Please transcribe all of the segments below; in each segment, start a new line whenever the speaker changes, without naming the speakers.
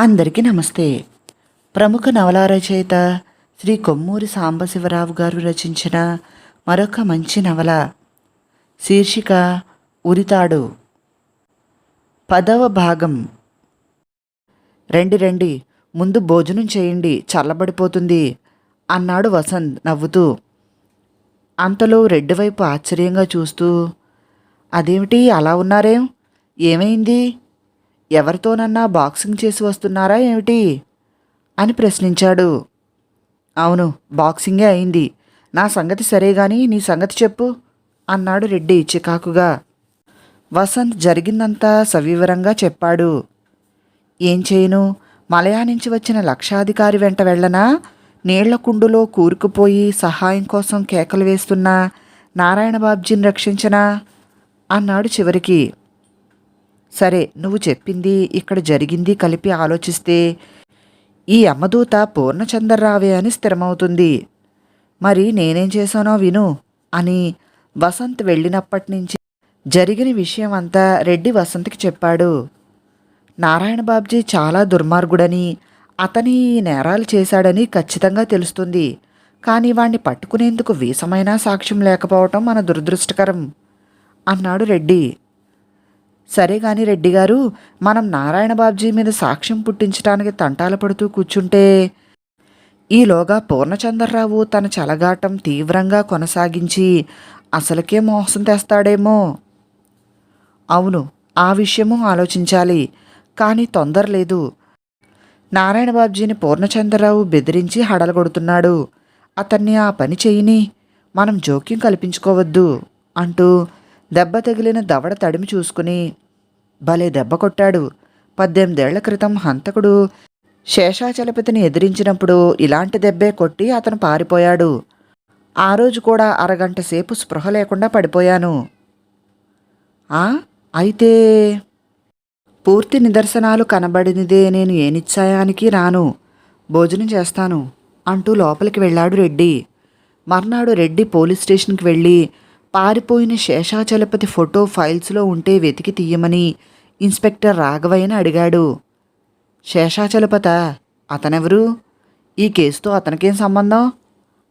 అందరికీ నమస్తే. ప్రముఖ నవలా రచయిత శ్రీ కొమ్మూరి సాంబశివరావు గారు రచించిన మరొక మంచి నవల శీర్షిక ఉరితాడు. పదవ భాగం. రండి రండి ముందు భోజనం చేయండి చల్లబడిపోతుంది అన్నాడు వసంత్ నవ్వుతూ. అంతలో రెడ్డి వైపు ఆశ్చర్యంగా చూస్తూ అదేమిటి అలా ఉన్నారేం? ఏమైంది? ఎవరితోనన్నా బాక్సింగ్ చేసి వస్తున్నారా ఏమిటి? అని ప్రశ్నించాడు. అవును బాక్సింగే అయింది. నా సంగతి సరే గాని నీ సంగతి చెప్పు అన్నాడు రెడ్డి చికాకుగా. వసంత్ జరిగిందంతా సవివరంగా చెప్పాడు. ఏం చేయను? మలయా నుంచి వచ్చిన లక్షాధికారి వెంట వెళ్ళనా? నీళ్ళ కుండులో కూరుకుపోయి సహాయం కోసం కేకలు వేస్తున్నా నారాయణ బాబ్జీని రక్షించనా? అన్నాడు చివరికి. సరే నువ్వు చెప్పింది ఇక్కడ జరిగింది కలిపి ఆలోచిస్తే ఈ అమ్మదూత పూర్ణచంద్రరావే అని స్థిరమవుతుంది. మరి నేనేం చేశానో విను అని వసంత్ వెళ్ళినప్పటి నుంచి జరిగిన విషయం అంతా రెడ్డి వసంత్కి చెప్పాడు. నారాయణ బాబ్జీ చాలా దుర్మార్గుడని అతని ఈ నేరాలు చేశాడని ఖచ్చితంగా తెలుస్తుంది. కానీ వాణ్ణి పట్టుకునేందుకు వీసమైన సాక్ష్యం లేకపోవటం మన దురదృష్టకరం అన్నాడు రెడ్డి. సరే గాని రెడ్డి గారు మనం నారాయణ బాబ్జీ మీద సాక్ష్యం పుట్టించడానికి తంటాలు పడుతూ కూర్చుంటే ఈలోగా పూర్ణచంద్రరావు తన చలగాటం తీవ్రంగా కొనసాగించి అసలుకే మోసం తెస్తాడేమో. అవును ఆ విషయము ఆలోచించాలి కానీ తొందర లేదు. నారాయణ బాబ్జీని పూర్ణచంద్రరావు బెదిరించి హడలగొడుతున్నాడు. అతన్ని ఆ పని చేయని మనం జోక్యం కల్పించుకోవద్దు అంటూ దెబ్బ తగిలిన దవడ తడిమి చూసుకుని భలే దెబ్బ కొట్టాడు. పద్దెనిమిదేళ్ళ క్రితం హంతకుడు శేషాచలపతిని ఎదిరించినప్పుడు ఇలాంటి దెబ్బే కొట్టి అతను పారిపోయాడు. ఆ రోజు కూడా అరగంట సేపు స్పృహ లేకుండా పడిపోయాను. ఆ? అయితే పూర్తి నిదర్శనాలు కనబడినదే నేను ఏ నిశ్చయానికి రాను. భోజనం చేస్తాను అంటూ లోపలికి వెళ్ళాడు రెడ్డి. మర్నాడు రెడ్డి పోలీస్ స్టేషన్కి వెళ్ళి పారిపోయిన శేషాచలపతి ఫోటో ఫైల్స్లో ఉంటే వెతికి తీయమని ఇన్స్పెక్టర్ రాఘవయ్యని అడిగాడు. శేషాచలపత అతనెవరు? ఈ కేసుతో అతనికేం సంబంధం?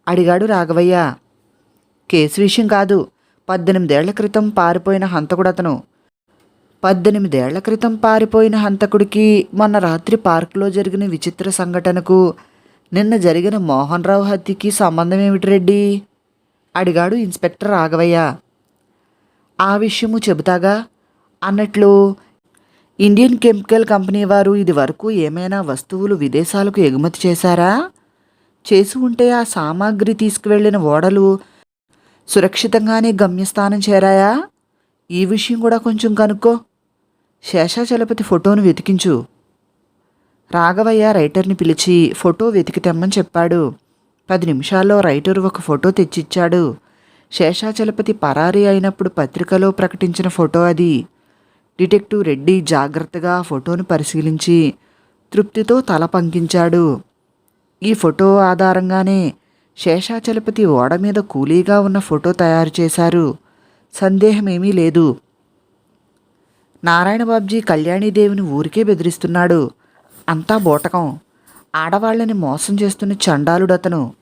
అడిగాడు రాఘవయ్య. కేసు విషయం కాదు. పద్దెనిమిదేళ్ళ క్రితం పారిపోయిన హంతకుడు అతను. పద్దెనిమిదేళ్ళ క్రితం పారిపోయిన హంతకుడికి మొన్న రాత్రి పార్కులో జరిగిన విచిత్ర సంఘటనకు నిన్న జరిగిన మోహన్ రావు హత్యకి సంబంధం ఏమిటి రెడ్డి? అడిగాడు ఇన్స్పెక్టర్ రాఘవయ్య. ఆ విషయము చెబుతాగా? అన్నట్లు ఇండియన్ కెమికల్ కంపెనీ వారు ఇది వరకు ఏమైనా వస్తువులు విదేశాలకు ఎగుమతి చేశారా? చేసి ఉంటే ఆ సామాగ్రి తీసుకువెళ్ళిన ఓడలు సురక్షితంగానే గమ్యస్థానం చేరాయా? ఈ విషయం కూడా కొంచెం కనుక్కో. శేషాచలపతి ఫోటోను వెతికించు. రాఘవయ్య రైటర్ని పిలిచి ఫోటో వెతికి తెమ్మని చెప్పాడు. పది నిమిషాల్లో రైటర్ ఒక ఫోటో తెచ్చిచ్చాడు. శేషాచలపతి పరారీ అయినప్పుడు పత్రికలో ప్రకటించిన ఫోటో అది. డిటెక్టివ్ రెడ్డి జాగ్రత్తగా ఆ ఫోటోను పరిశీలించి తృప్తితో తల పంకించాడు. ఈ ఫోటో ఆధారంగానే శేషాచలపతి ఓడ మీద కూలీగా ఉన్న ఫోటో తయారు చేశారు. సందేహమేమీ లేదు. నారాయణ బాబ్జీ కళ్యాణీదేవిని ఊరికే బెదిరిస్తున్నాడు. అంతా బోటకం. ఆడవాళ్ళని మోసం చేస్తున్న చండాలుడతను.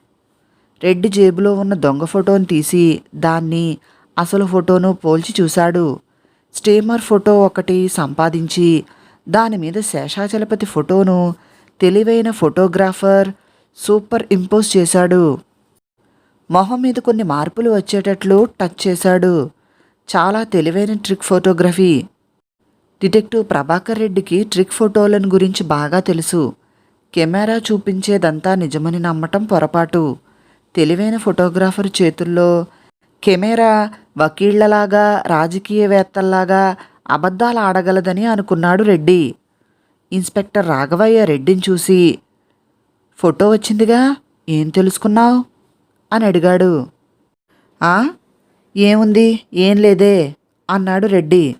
రెడ్డి జేబులో ఉన్న దొంగ ఫోటోను తీసి దాన్ని అసలు ఫోటోను పోల్చి చూశాడు. స్టీమర్ ఫోటో ఒకటి సంపాదించి దాని మీద శేషాచలపతి ఫోటోను తెలివైన ఫోటోగ్రాఫర్ సూపర్ ఇంపోజ్ చేశాడు. మొహం మీద కొన్ని మార్పులు వచ్చేటట్లు టచ్ చేశాడు. చాలా తెలివైన ట్రిక్ ఫోటోగ్రఫీ. డిటెక్టివ్ ప్రభాకర్ రెడ్డికి ట్రిక్ ఫోటోలను గురించి బాగా తెలుసు. కెమెరా చూపించేదంతా నిజమని నమ్మటం పొరపాటు. తెలివైన ఫోటోగ్రాఫర్ చేతుల్లో కెమెరా వకీళ్ళలాగా రాజకీయవేత్తల్లాగా అబద్ధాలు ఆడగలదని అనుకున్నాడు రెడ్డి. ఇన్స్పెక్టర్ రాఘవయ్య రెడ్డిని చూసి ఫోటో వచ్చిందిగా? ఏం తెలుసుకున్నావు? అని అడిగాడు. ఆ? ఏముంది? ఏం లేదే? అన్నాడు రెడ్డి.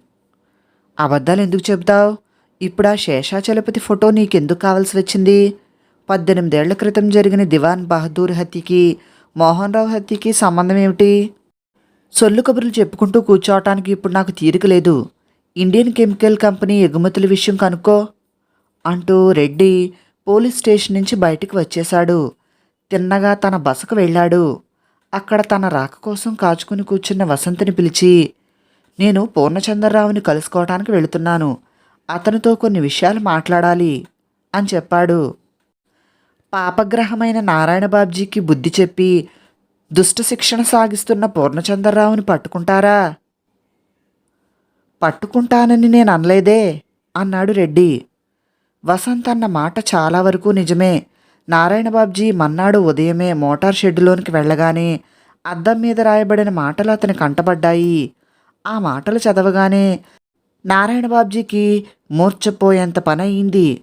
అబద్ధాలు ఎందుకు చెబుతావు? ఇప్పుడు ఆ శేషాచలపతి ఫోటో నీకెందుకు కావాల్సి వచ్చింది? పద్దెనిమిదేళ్ళ క్రితం జరిగిన దివాన్ బహదూర్ హత్యకి మోహన్ రావు హత్యకి సంబంధం ఏమిటి? సొల్లు కబుర్లు చెప్పుకుంటూ కూర్చోవటానికి ఇప్పుడు నాకు తీరిక లేదు. ఇండియన్ కెమికల్ కంపెనీ ఎగుమతుల విషయం కనుక్కో. అంటూ రెడ్డి పోలీస్ స్టేషన్ నుంచి బయటికి వచ్చేశాడు. తిన్నగా తన బసకు వెళ్ళాడు. అక్కడ తన రాక కోసం కాచుకుని కూర్చున్న వసంతని పిలిచి నేను పూర్ణచంద్రరావుని కలుసుకోవటానికి వెళుతున్నాను. అతనితో కొన్ని విషయాలు మాట్లాడాలి అని చెప్పాడు. పాపగ్రహమైన నారాయణ బాబ్జీకి బుద్ధి చెప్పి దుష్ట శిక్షణ సాగిస్తున్న పూర్ణచంద్రరావుని పట్టుకుంటారా? పట్టుకుంటానని నేను అనలేదే అన్నాడు రెడ్డి. వసంత్ అన్న మాట చాలా వరకు నిజమే. నారాయణ బాబ్జీ మన్నాడు ఉదయమే మోటార్ షెడ్లోనికి వెళ్ళగానే అద్దం మీద రాయబడిన మాటలు అతని కంటపడ్డాయి. ఆ మాటలు చదవగానే నారాయణ బాబ్జీకి మూర్చపోయేంత పని అయింది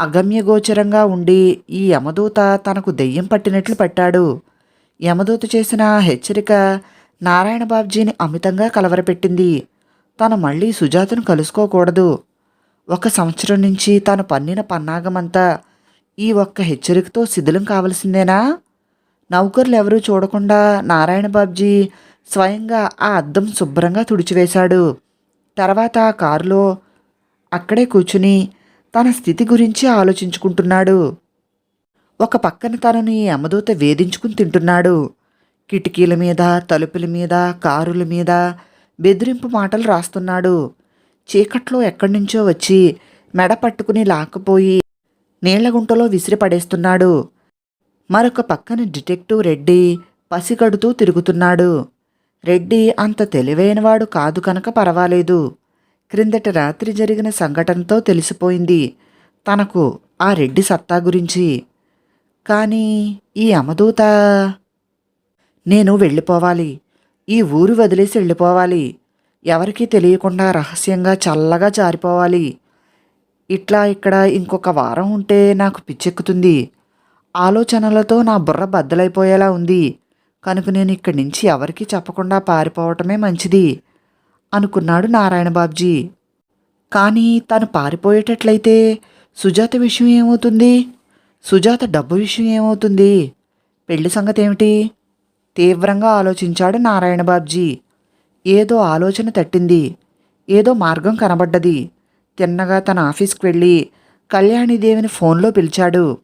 అగమ్యగోచరంగా ఉండి ఈ యమదూత తనకు దెయ్యం పట్టినట్లు పట్టాడు. యమదూత చేసిన హెచ్చరిక నారాయణ బాబ్జీని అమితంగా కలవరపెట్టింది. తను మళ్ళీ సుజాతను కలుసుకోకూడదు. ఒక సంవత్సరం నుంచి తాను పన్నిన పన్నాగమంతా ఈ ఒక్క హెచ్చరికతో శిథిలం కావలసిందేనా? నౌకర్లు ఎవరూ చూడకుండా నారాయణ బాబ్జీ స్వయంగా ఆ అద్దం శుభ్రంగా తుడిచివేశాడు. తర్వాత ఆ కారులో అక్కడే కూర్చుని తన స్థితి గురించి ఆలోచించుకుంటున్నాడు. ఒక పక్కన తనని యమదూత వేధించుకుని తింటున్నాడు. కిటికీల మీద తలుపుల మీద కారుల మీద బెదిరింపు మాటలు రాస్తున్నాడు. చీకట్లో ఎక్కడి నుంచో వచ్చి మెడ పట్టుకుని లాక్కుపోయి నీళ్ళగుంటలో విసిరి పడేస్తున్నాడు. మరొక పక్కన డిటెక్టివ్ రెడ్డి పసిగడుతూ తిరుగుతున్నాడు. రెడ్డి అంత తెలివైనవాడు కాదు కనుక పర్వాలేదు. క్రిందటి రాత్రి జరిగిన సంఘటనతో తెలిసిపోయింది తనకు ఆ రెడ్డి సత్తా గురించి. కానీ ఈ అమదూత? నేను వెళ్ళిపోవాలి. ఈ ఊరు వదిలేసి వెళ్ళిపోవాలి. ఎవరికీ తెలియకుండా రహస్యంగా చల్లగా జారిపోవాలి. ఇట్లా ఇక్కడ ఇంకొక వారం ఉంటే నాకు పిచ్చెక్కుతుంది. ఆలోచనలతో నా బుర్ర బద్దలైపోయేలా ఉంది. కనుక నేను ఇక్కడి నుంచి ఎవరికీ చెప్పకుండా పారిపోవటమే మంచిది అనుకున్నాడు నారాయణబాబ్జీ. కానీ తను పారిపోయేటట్లయితే సుజాత విషయం ఏమవుతుంది? సుజాత డబ్బు విషయం ఏమవుతుంది? పెళ్ళి సంగతి ఏమిటి తీవ్రంగా ఆలోచించాడు నారాయణ బాబ్జీ ఏదో ఆలోచన తట్టింది ఏదో మార్గం కనబడ్డది. తిన్నగా తన ఆఫీస్కి వెళ్ళి కళ్యాణిదేవిని ఫోన్లో పిలిచాడు.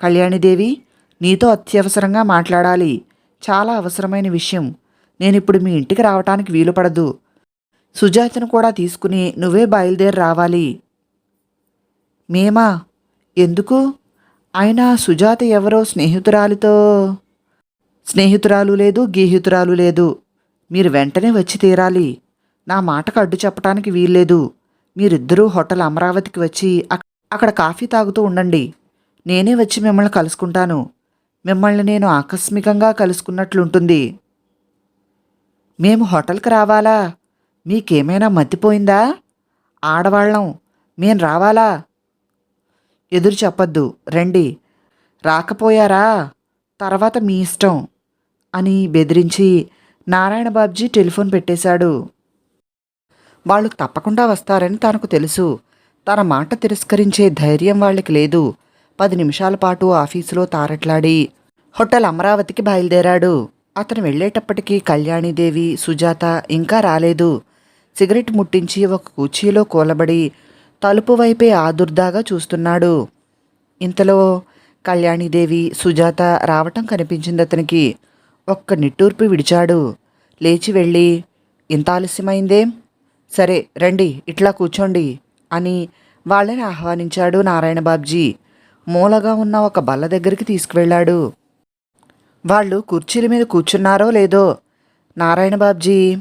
కళ్యాణిదేవి నీతో అత్యవసరంగా మాట్లాడాలి. చాలా అవసరమైన విషయం. నేనిప్పుడు మీ ఇంటికి రావటానికి వీలు పడదు సుజాతను కూడా తీసుకుని నువ్వే బయలుదేరి రావాలి. మేమా? ఎందుకు? ఆయన సుజాత ఎవరో స్నేహితురాలితో? స్నేహితురాలు లేదు గీహితురాలు లేదు. మీరు వెంటనే వచ్చి తీరాలి. నా మాటకు అడ్డు చెప్పడానికి వీల్లేదు. మీరిద్దరూ హోటల్ అమరావతికి వచ్చి అక్కడ కాఫీ తాగుతూ ఉండండి. నేనే వచ్చి మిమ్మల్ని కలుసుకుంటాను. మిమ్మల్ని నేను ఆకస్మికంగా కలుసుకున్నట్లుంటుంది. మేము హోటల్కి రావాలా? మీకేమైనా మతిపోయిందా? ఆడవాళ్ళం మేం రావాలా? ఎదురు చెప్పొద్దు. రండి. రాకపోయారా? తర్వాత మీ ఇష్టం అని బెదిరించి నారాయణ బాబ్జీ టెలిఫోన్ పెట్టేశాడు. వాళ్ళు తప్పకుండా వస్తారని తనకు తెలుసు. తన మాట తిరస్కరించే ధైర్యం వాళ్ళకి లేదు. పది నిమిషాల పాటు ఆఫీసులో తారట్లాడి హోటల్ అమరావతికి బయలుదేరాడు. అతను వెళ్ళేటప్పటికీ కళ్యాణీదేవి సుజాత ఇంకా రాలేదు. సిగరెట్ ముట్టించి ఒక కుర్చీలో కూలబడి తలుపు వైపే ఆదుర్దాగా చూస్తున్నాడు. ఇంతలో కళ్యాణీదేవి సుజాత రావటం కనిపించింది అతనికి. ఒక్క నిట్టూర్పు విడిచాడు. లేచి వెళ్ళి ఇంత ఆలస్యమైందేం? సరే రండి ఇట్లా కూర్చోండి అని వాళ్ళని ఆహ్వానించాడు నారాయణ బాబ్జీ. మూలగా ఉన్న ఒక బల్ల దగ్గరికి తీసుకువెళ్ళాడు. వాళ్ళు కుర్చీల మీద కూర్చున్నారో లేదో? నారాయణ బాబ్జీ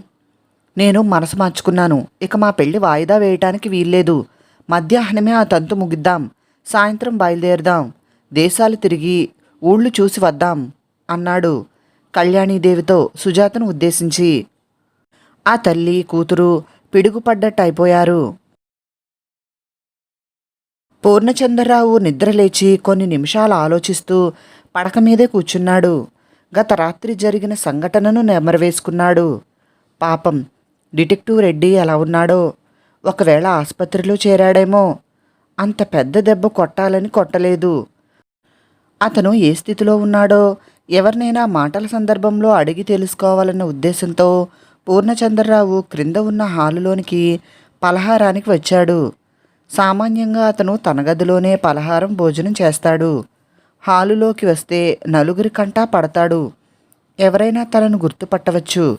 నేను మనసు మార్చుకున్నాను. ఇక మా పెళ్ళి వాయిదా వేయటానికి వీల్లేదు. మధ్యాహ్నమే ఆ తంతు ముగిద్దాం. సాయంత్రం బయలుదేరదాం. దేశాలు తిరిగి ఊళ్ళు చూసి వద్దాం అన్నాడు కళ్యాణీదేవితో సుజాతను ఉద్దేశించి. ఆ తల్లి కూతురు పిడుగుపడ్డట్టు అయిపోయారు పూర్ణచంద్రరావు నిద్రలేచి కొన్ని నిమిషాలు ఆలోచిస్తూ పడక మీదే కూర్చున్నాడు. గత రాత్రి జరిగిన సంఘటనను నెమరవేసుకున్నాడు. పాపం డిటెక్టివ్ రెడ్డి ఎలా ఉన్నాడో. ఒకవేళ ఆసుపత్రిలో చేరాడేమో. అంత పెద్ద దెబ్బ కొట్టాలని కొట్టలేదు. అతను ఏ స్థితిలో ఉన్నాడో ఎవరినైనా మాటల సందర్భంలో అడిగి తెలుసుకోవాలన్న ఉద్దేశంతో పూర్ణచంద్రరావు క్రింద ఉన్న హాలులోనికి పలహారానికి వచ్చాడు. సామాన్యంగా అతను తన గదిలోనే పలహారం భోజనం చేస్తాడు. హాలులోకి వస్తే నలుగురి కంటా పడతాడు. ఎవరైనా తనను గుర్తుపట్టవచ్చు.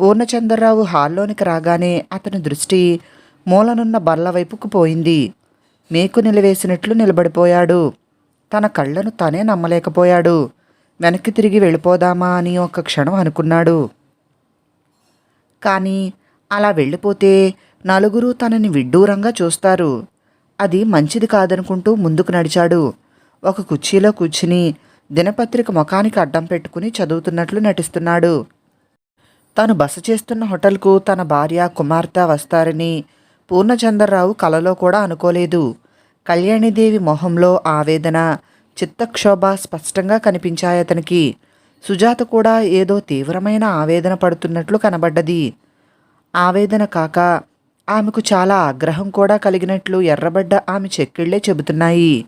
పూర్ణచంద్రరావు హాల్లోనికి రాగానే అతని దృష్టి మూలనున్న బల్ల వైపుకు పోయింది. మేకు నిలవేసినట్లు నిలబడిపోయాడు. తన కళ్ళను తనే నమ్మలేకపోయాడు. వెనక్కి తిరిగి వెళ్ళిపోదామా అని ఒక క్షణం అనుకున్నాడు. కానీ అలా వెళ్ళిపోతే నలుగురు తనని విడ్డూరంగా చూస్తారు. అది మంచిది కాదనుకుంటూ ముందుకు నడిచాడు. ఒక కుర్చీలో కూర్చుని దినపత్రిక ముఖానికి అడ్డం పెట్టుకుని చదువుతున్నట్లు నటిస్తున్నాడు. తాను బస చేస్తున్న హోటల్కు తన భార్య కుమార్తె వస్తారని పూర్ణచంద్రరావు కలలో కూడా అనుకోలేదు. కళ్యాణిదేవి మొహంలో ఆవేదన చిత్తక్షోభ స్పష్టంగా కనిపించాయి అతనికి. సుజాత కూడా ఏదో తీవ్రమైన ఆవేదన పడుతున్నట్లు కనబడ్డది. ఆవేదన కాక ఆమెకు చాలా ఆగ్రహం కూడా కలిగినట్లు ఎర్రబడ్డ ఆమె చెక్కిళ్ళే చెబుతున్నాయి.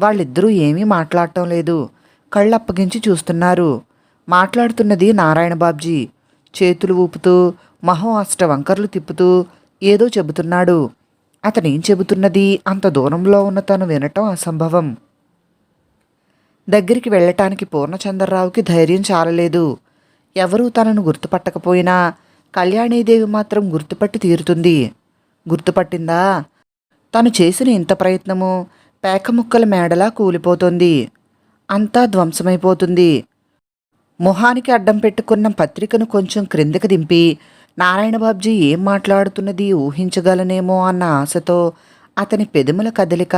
వాళ్ళిద్దరూ ఏమీ మాట్లాడటం లేదు. కళ్ళప్పగించి చూస్తున్నారు. మాట్లాడుతున్నది నారాయణ బాబ్జీ. చేతులు ఊపుతూ మహం అష్ట వంకర్లు తిప్పుతూ ఏదో చెబుతున్నాడు. అతనేం చెబుతున్నది? అంత దూరంలో ఉన్న తను వినటం అసంభవం. దగ్గరికి వెళ్ళటానికి పూర్ణచంద్రరావుకి ధైర్యం చాలలేదు. ఎవరూ తనను గుర్తుపట్టకపోయినా కళ్యాణీదేవి మాత్రం గుర్తుపట్టి తీరుతుంది. గుర్తుపట్టిందా? తను చేసిన ఇంత ప్రయత్నము పేకముక్కల మేడలా కూలిపోతుంది. అంతా ధ్వంసమైపోతుంది. మొహానికి అడ్డం పెట్టుకున్న పత్రికను కొంచెం క్రిందకి దింపి నారాయణ బాబ్జీ ఏం మాట్లాడుతున్నది ఊహించగలనేమో అన్న ఆశతో అతని పెదముల కదలిక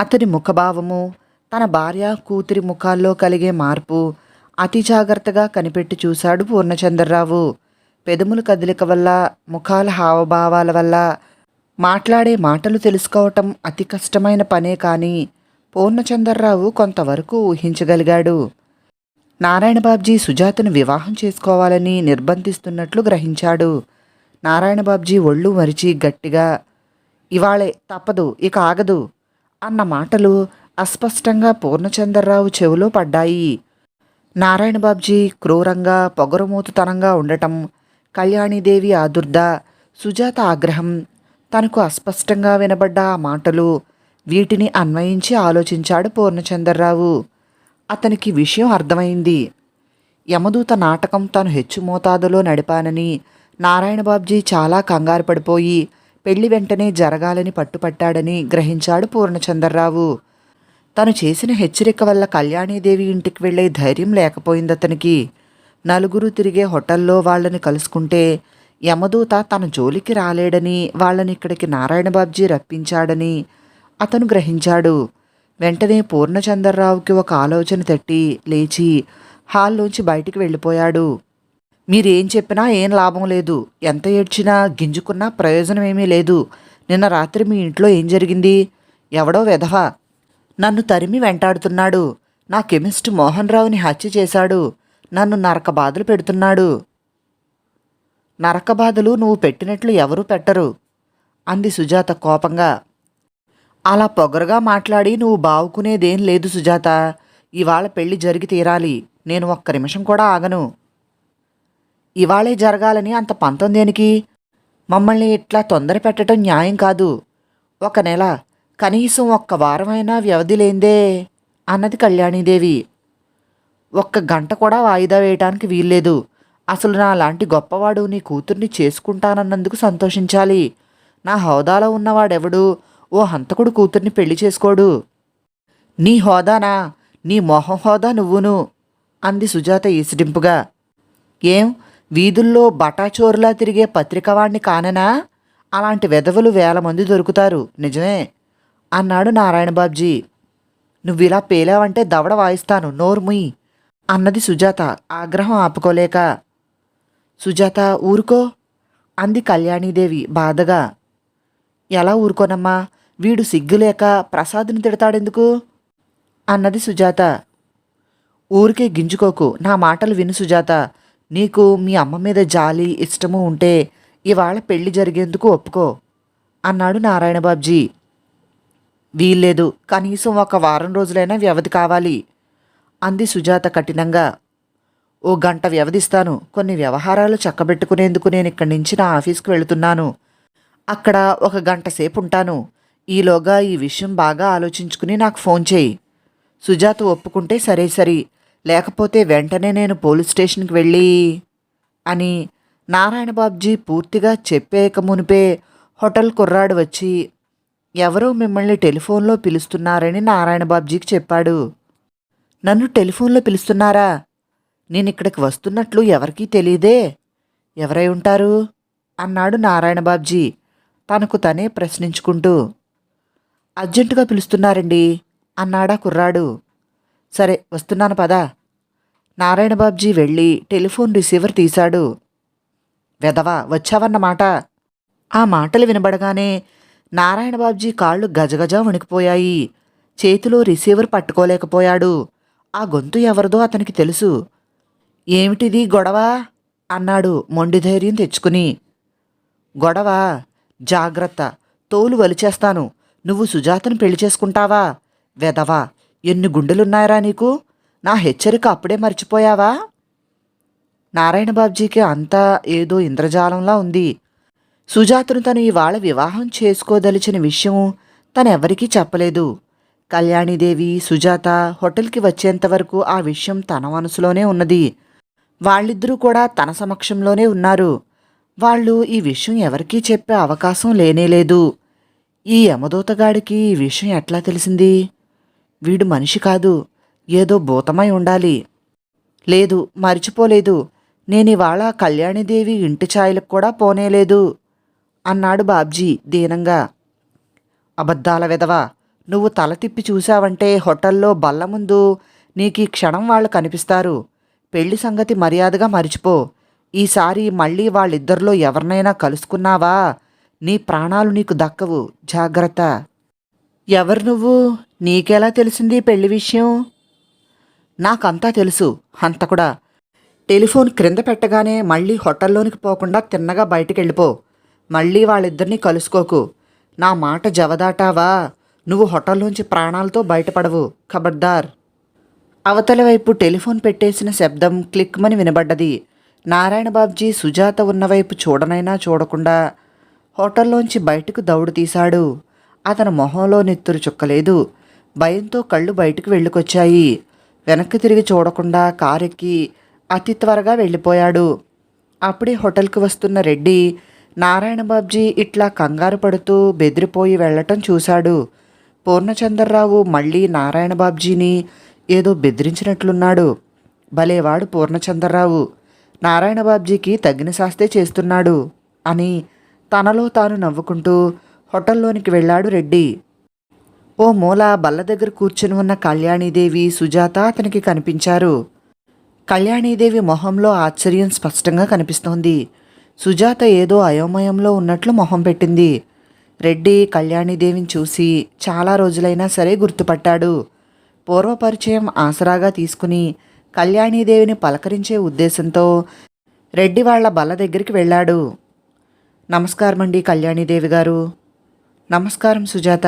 అతని ముఖభావము తన భార్య కూతురి ముఖాల్లో కలిగే మార్పు అతి జాగ్రత్తగా కనిపెట్టి చూశాడు పూర్ణచంద్రరావు. పెదముల కదలిక వల్ల ముఖాల హావభావాల వల్ల మాట్లాడే మాటలు తెలుసుకోవటం అతి కష్టమైన పనే కానీ పూర్ణచంద్రరావు కొంతవరకు ఊహించగలిగాడు. నారాయణ బాబ్జీ సుజాతను వివాహం చేసుకోవాలని నిర్బంధిస్తున్నట్లు గ్రహించాడు. నారాయణబాబ్జీ ఒళ్ళు మరిచి గట్టిగా ఇవాళే తప్పదు ఇక ఆగదు అన్న మాటలు అస్పష్టంగా పూర్ణచంద్రరావు చెవిలో పడ్డాయి. నారాయణబాబ్జీ క్రూరంగా పొగరుమూతుతనంగా ఉండటం కళ్యాణీదేవి ఆదుర్ద సుజాత ఆగ్రహం. తనకు అస్పష్టంగా వినబడ్డ ఆ మాటలు వీటిని అన్వయించి ఆలోచించాడు పూర్ణచంద్రరావు. అతనికి విషయం అర్థమైంది. యమదూత నాటకం తాను హెచ్చు మోతాదులో నడిపానని నారాయణబాబ్జీ చాలా కంగారు పడిపోయి పెళ్ళి వెంటనే జరగాలని పట్టుపట్టాడని గ్రహించాడు పూర్ణచంద్రరావు. తను చేసిన హెచ్చరిక వల్ల కళ్యాణీదేవి ఇంటికి వెళ్ళే ధైర్యం లేకపోయింది అతనికి నలుగురు తిరిగే హోటల్లో వాళ్ళని కలుసుకుంటే యమదూత తన జోలికి రాలేడని వాళ్ళని ఇక్కడికి నారాయణ బాబ్జీ రప్పించాడని అతను గ్రహించాడు. వెంటనే పూర్ణచంద్రరావుకి ఒక ఆలోచన తట్టి లేచి హాల్లోంచి బయటికి వెళ్ళిపోయాడు. మీరేం చెప్పినా ఏం లాభం లేదు. ఎంత ఏడ్చినా గింజుకున్నా ప్రయోజనం ఏమీ లేదు. నిన్న రాత్రి మీ ఇంట్లో ఏం జరిగింది? ఎవడో వెధవ నన్ను తరిమి వెంటాడుతున్నాడు. నా కెమిస్ట్ మోహన్ రావుని హత్య చేశాడు. నన్ను నరక బాధలు పెడుతున్నాడు. నరక బాధలు నువ్వు పెట్టినట్లు ఎవరూ పెట్టరు అంది సుజాత కోపంగా. అలా పొగరుగా మాట్లాడి నువ్వు బావుకునేదేం లేదు సుజాత. ఇవాళ పెళ్ళి జరిగి తీరాలి. నేను ఒక్క నిమిషం కూడా ఆగను. ఇవాళే జరగాలని అంత పంతం దేనికి? మమ్మల్ని ఇట్లా తొందర పెట్టడం న్యాయం కాదు. ఒక నెల కనీసం ఒక్క వారమైనా వ్యవధి లేందే అన్నది కళ్యాణీదేవి. ఒక్క గంట కూడా వాయిదా వేయటానికి వీల్లేదు. అసలు నా లాంటి గొప్పవాడు నీ కూతుర్ని చేసుకుంటానన్నందుకు సంతోషించాలి. నా హోదాలో ఉన్నవాడెవడు? ఓ హంతకుడు కూతుర్ని పెళ్ళి చేసుకోడు. నీ హోదానా? నీ మొహం హోదా నువ్వును అంది సుజాత ఈసిడింపుగా. ఏం? వీధుల్లో బటాచోరులా తిరిగే పత్రికవాణ్ణి కాననా? అలాంటి వెధవులు వేల మంది దొరుకుతారు. నిజమే అన్నాడు నారాయణ బాబ్జీ నువ్విలా పేలావంటే దవడ వాయిస్తాను. నోర్ముయ్. అన్నది సుజాత. ఆగ్రహం ఆపుకోలేక సుజాత ఊరుకో. అంది కళ్యాణీదేవి బాధగా. ఎలా ఊరుకోనమ్మా? వీడు సిగ్గులేక ప్రసాద్ని తిడతాడెందుకు? అన్నది సుజాత. ఊరికే గింజుకోకు. నా మాటలు విను సుజాత. నీకు మీ అమ్మ మీద జాలి ఇష్టము ఉంటే ఇవాళ పెళ్ళి జరిగేందుకు ఒప్పుకో అన్నాడు నారాయణబాబ్జీ. వీల్లేదు. కనీసం ఒక వారం రోజులైనా వ్యవధి కావాలి. అంది సుజాత కఠినంగా. ఓ గంట వ్యవధిస్తాను. కొన్ని వ్యవహారాలు చక్కబెట్టుకునేందుకు నేను ఇక్కడి నుంచి నా ఆఫీస్కి వెళుతున్నాను. అక్కడ ఒక గంట సేపు ఉంటాను ఈలోగా ఈ విషయం బాగా ఆలోచించుకుని నాకు ఫోన్ చేయి. సుజాత ఒప్పుకుంటే సరే సరి. లేకపోతే వెంటనే నేను పోలీస్ స్టేషన్కి వెళ్ళి అని నారాయణ బాబ్జీ పూర్తిగా చెప్పేక మునిపే హోటల్ కుర్రాడు వచ్చి ఎవరో మిమ్మల్ని టెలిఫోన్లో పిలుస్తున్నారని నారాయణ బాబ్జీకి చెప్పాడు. నన్ను టెలిఫోన్లో పిలుస్తున్నారా? నేను ఇక్కడికి వస్తున్నట్లు ఎవరికీ తెలియదే ఎవరై ఉంటారు? అన్నాడు నారాయణ బాబ్జీ తనకు తనే ప్రశ్నించుకుంటూ. అర్జెంటుగా పిలుస్తున్నారండి అన్నాడా కుర్రాడు. సరే వస్తున్నాను పదా. నారాయణ బాబ్జీ వెళ్ళి టెలిఫోన్ రిసీవర్ తీశాడు. వెదవా వచ్చావన్నమాట. ఆ మాటలు వినబడగానే నారాయణ బాబ్జీ కాళ్ళు గజగజ వణికిపోయాయి. చేతిలో రిసీవర్ పట్టుకోలేకపోయాడు. ఆ గొంతు ఎవరిదో అతనికి తెలుసు. ఏమిటిది గొడవ? అన్నాడు మొండి ధైర్యం తెచ్చుకుని. గొడవ జాగ్రత్త తోలు వలిచేస్తాను. నువ్వు సుజాతను పెళ్ళి చేసుకుంటావా? వెదవా ఎన్ని గుండెలున్నాయరా నీకు? నా హెచ్చరిక అప్పుడే మర్చిపోయావా? నారాయణ బాబ్జీకి అంతా ఏదో ఇంద్రజాలంలా ఉంది. సుజాతను తను ఇవాళ వివాహం చేసుకోదలిచిన విషయం తనెవ్వరికీ చెప్పలేదు. కళ్యాణిదేవి సుజాత హోటల్కి వచ్చేంతవరకు ఆ విషయం తన మనసులోనే ఉన్నది. వాళ్ళిద్దరూ కూడా తన సమక్షంలోనే ఉన్నారు. వాళ్ళు ఈ విషయం ఎవరికీ చెప్పే అవకాశం లేనేలేదు ఈ యమదూతగాడికి ఈ విషయం ఎట్లా తెలిసింది? వీడు మనిషి కాదు ఏదో భూతమై ఉండాలి. లేదు మరిచిపోలేదు. నేనివాళ కళ్యాణిదేవి ఇంటి ఛాయలకు కూడా పోనేలేదు అన్నాడు బాబ్జీ దీనంగా. అబద్ధాల విధవా నువ్వు తల తిప్పి చూశావంటే హోటల్లో బల్ల ముందు నీకు ఈ క్షణం వాళ్ళు కనిపిస్తారు. పెళ్ళి సంగతి మర్యాదగా మరిచిపో. ఈసారి మళ్ళీ వాళ్ళిద్దరిలో ఎవరినైనా కలుసుకున్నావా? నీ ప్రాణాలు నీకు దక్కవు. జాగ్రత్త. ఎవరు నువ్వు? నీకెలా తెలిసింది పెళ్ళి విషయం? నాకంతా తెలుసు. అంతకుడా టెలిఫోన్ క్రింద పెట్టగానే మళ్ళీ హోటల్లోనికి పోకుండా తిన్నగా బయటికి వెళ్ళిపో మళ్ళీ వాళ్ళిద్దరినీ కలుసుకోకు. నా మాట జవదాటావా? నువ్వు హోటల్లోంచి ప్రాణాలతో బయటపడవు ఖబర్దార్. అవతల వైపు టెలిఫోన్ పెట్టేసిన శబ్దం క్లిక్మని వినబడ్డది. నారాయణ బాబ్జీ సుజాత ఉన్నవైపు చూడనైనా చూడకుండా హోటల్లోంచి బయటకు దౌడు తీశాడు. అతని మొహంలో నెత్తురు చుక్కలేదు. భయంతో కళ్ళు బయటకు వెళ్ళుకొచ్చాయి. వెనక్కి తిరిగి చూడకుండా కారెక్కి అతి త్వరగా వెళ్ళిపోయాడు. అప్పుడే హోటల్కి వస్తున్న రెడ్డి నారాయణ బాబ్జీ ఇట్లా కంగారు పడుతూ బెదిరిపోయి వెళ్ళటం చూశాడు. పూర్ణచంద్రరావు మళ్ళీ నారాయణ బాబ్జీని ఏదో బెదిరించినట్లున్నాడు. భలేవాడు పూర్ణచంద్రరావు. నారాయణ బాబ్జీకి తగిన శాస్తే చేస్తున్నాడు అని తనలో తాను నవ్వుకుంటూ హోటల్లోనికి వెళ్ళాడు రెడ్డి. ఓ మూల బల్ల దగ్గర కూర్చుని ఉన్న కళ్యాణీదేవి సుజాత అతనికి కనిపించారు. కళ్యాణీదేవి మొహంలో ఆశ్చర్యం స్పష్టంగా కనిపిస్తోంది. సుజాత ఏదో అయోమయంలో ఉన్నట్లు మొహం పెట్టింది. రెడ్డి కళ్యాణిదేవిని చూసి చాలా రోజులైనా సరే గుర్తుపట్టాడు. పూర్వపరిచయం ఆసరాగా తీసుకుని కళ్యాణీదేవిని పలకరించే ఉద్దేశంతో రెడ్డి వాళ్ళ బల్ల దగ్గరికి వెళ్ళాడు. నమస్కారం అండి కళ్యాణీదేవి గారు. నమస్కారం సుజాత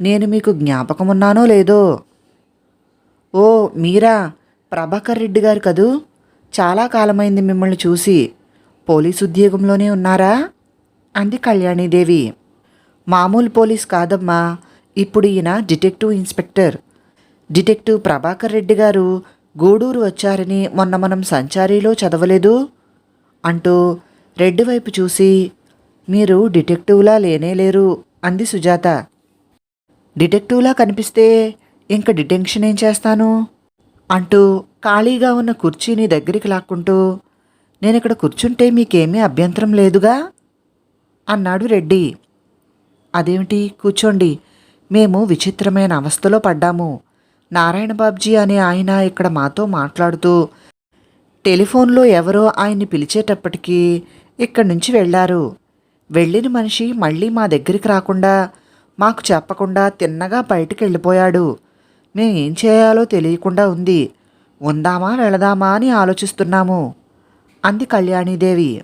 నేను మీకు జ్ఞాపకమున్నానో లేదో? ఓ మీరా? ప్రభాకర్ రెడ్డి గారు కదూ? చాలా కాలమైంది మిమ్మల్ని చూసి. పోలీసు ఉద్యోగంలోనే ఉన్నారా? అంది కళ్యాణీదేవి మామూలు పోలీస్ కాదమ్మా. ఇప్పుడు ఈయన detective inspector. Detective Prabhakar Reddy గారు గూడూరు వచ్చారని మొన్న మనం సంచారీలో చదవలేదు? అంటూ రెడ్డి వైపు చూసి మీరు డిటెక్టివ్లా లేనేలేరు అంది సుజాత. డిటెక్టివ్లా కనిపిస్తే ఇంక డిటెన్షన్ ఏం చేస్తాను? అంటూ ఖాళీగా ఉన్న కుర్చీని దగ్గరికి లాక్కుంటూ నేను ఇక్కడ కూర్చుంటే మీకేమీ అభ్యంతరం లేదుగా? అన్నాడు రెడ్డి. అదేమిటి? కూర్చోండి. మేము విచిత్రమైన అవస్థలో పడ్డాము. నారాయణ బాబ్జీ అనే ఆయన ఇక్కడ మాతో మాట్లాడుతూ టెలిఫోన్లో ఎవరో ఆయన్ని పిలిచేటప్పటికీ ఇక్కడి నుంచి వెళ్ళారు. వెళ్ళిన మనిషి మళ్ళీ మా దగ్గరికి రాకుండా మాకు చెప్పకుండా తిన్నగా బయటికి వెళ్ళిపోయాడు. మేము ఏం చేయాలో తెలియకుండా ఉంది. ఉందామా వెళదామా అని ఆలోచిస్తున్నాము అంది కళ్యాణీదేవి.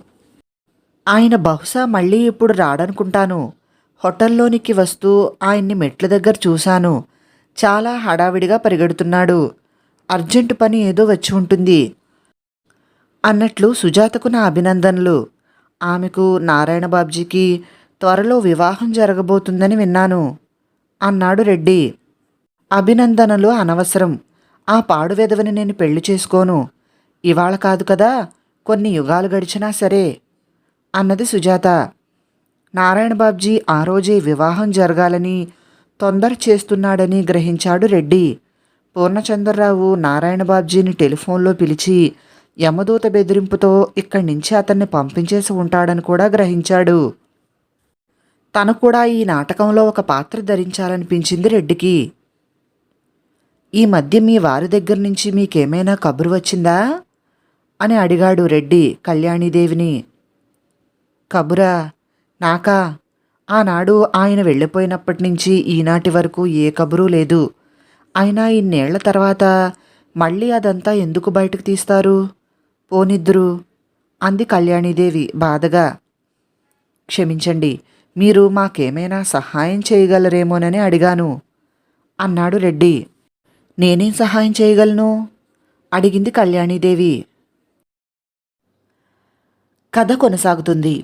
ఆయన బహుశా మళ్ళీ ఇప్పుడు రాడనుకుంటాను. హోటల్లోనికి వస్తూ ఆయన్ని మెట్ల దగ్గర చూశాను. చాలా హడావిడిగా పరిగెడుతున్నాడు. అర్జెంటు పని ఏదో వచ్చి ఉంటుంది అన్నట్లు సుజాతకు నా అభినందనలు. ఆమెకు నారాయణ బాబ్జీకి త్వరలో వివాహం జరగబోతుందని విన్నాను అన్నాడు రెడ్డి. అభినందనలు అనవసరం. ఆ పాడు వెధవని నేను పెళ్ళి చేసుకోను. ఇవాళ కాదు కదా కొన్ని యుగాలు గడిచినా సరే అన్నది సుజాత. నారాయణ బాబ్జీ ఆ రోజే వివాహం జరగాలని తొందర చేస్తున్నాడని గ్రహించాడు రెడ్డి. పూర్ణచంద్రరావు నారాయణ బాబ్జీని టెలిఫోన్లో పిలిచి యమదూత బెదిరింపుతో ఇక్కడి నుంచి అతన్ని పంపించేసి ఉంటాడని కూడా గ్రహించాడు. తను కూడా ఈ నాటకంలో ఒక పాత్ర ధరించాలనిపించింది రెడ్డికి. ఈ మధ్య మీ వారి దగ్గర నుంచి మీకేమైనా కబురు వచ్చిందా? అని అడిగాడు రెడ్డి కళ్యాణీదేవిని. కబురా నాకా ఆనాడు ఆయన వెళ్ళిపోయినప్పటి నుంచి ఈనాటి వరకు ఏ కబురు లేదు. అయినా ఇన్నేళ్ళ తర్వాత మళ్ళీ అదంతా ఎందుకు బయటకు తీస్తారు? పోనిద్దురు అంది కళ్యాణీదేవి బాధగా. క్షమించండి మీరు మాకేమైనా సహాయం చేయగలరేమోనని అడిగాను. అన్నాడు రెడ్డి. నేనేం సహాయం చేయగలను? అడిగింది కళ్యాణీదేవి. కథ కొనసాగుతుంది.